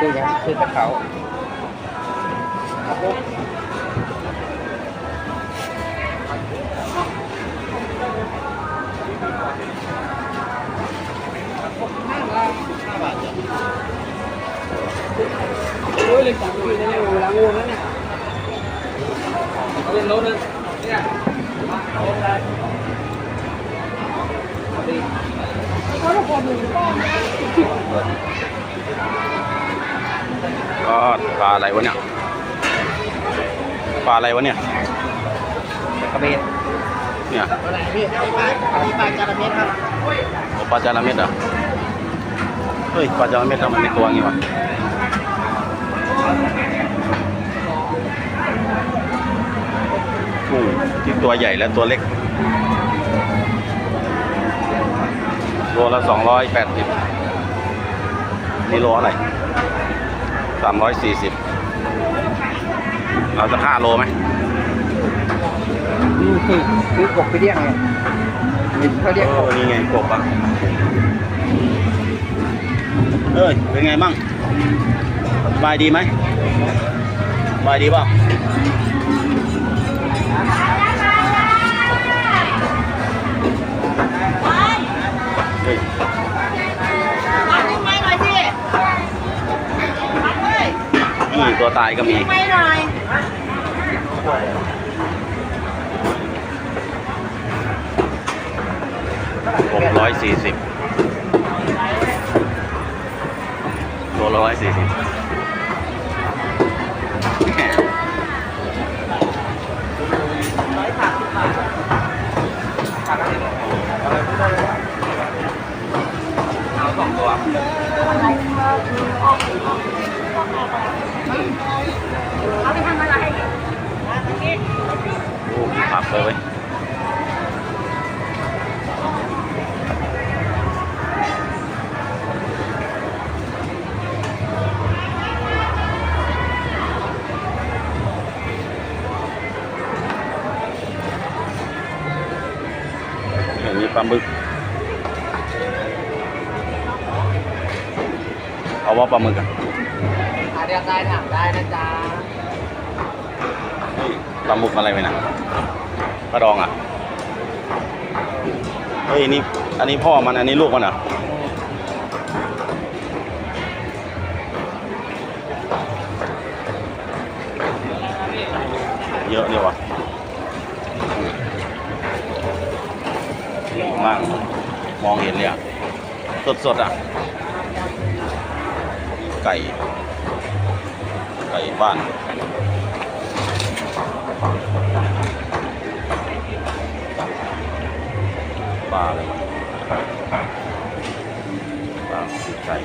ซื้อยังซื้อตะเขาครับผมโอ้ยเลยจับอยู่ใน ก็ปลาอะไรวะเนี่ยปลาอะไรวะเนี่ยกระเบนเนี่ยตัวไหนพี่ปลาปลาจาระเม็ดครับโอ้ปลาจาระเม็ดเหรอเฮ้ยปลาจาระเม็ดทำไมมีตัวงี้วะกุ้งที่ตัวใหญ่และตัวเล็กโลละสองร้อยแปดสิบนี่โลอะไร สามร้อยสี่สิบเราจะห้าโลไหมนี่คือคือกบไปเรียกไงนี่เขาเรียกเอกบอนี่ไงกบอะเอ้ยเป็นไงบ้างสบายดีไหมสบายดีเปล่ นี่ตัวตายก็มีไม้หน่อยหกร้อยสี่สิบตัวร้อยสี่สิบ โอ้มีผักเลยเว้ยอย่างนี้ปลาหมึก เอาว่าปลาหมึกอะอาเรียกได้ถามได้นะจ๊ะเฮ้ยปลาหมึกอะไรไปนะปลาดองอะเฮ้ยนี่อันนี้พ่อมันอันนี้ลูกมันเหรอเยอะเนี่ยวะข้างล่างมองเห็นเลยอะสดๆอะ ไก่ ไก่บ้าน ปลาอะไรปลาไก่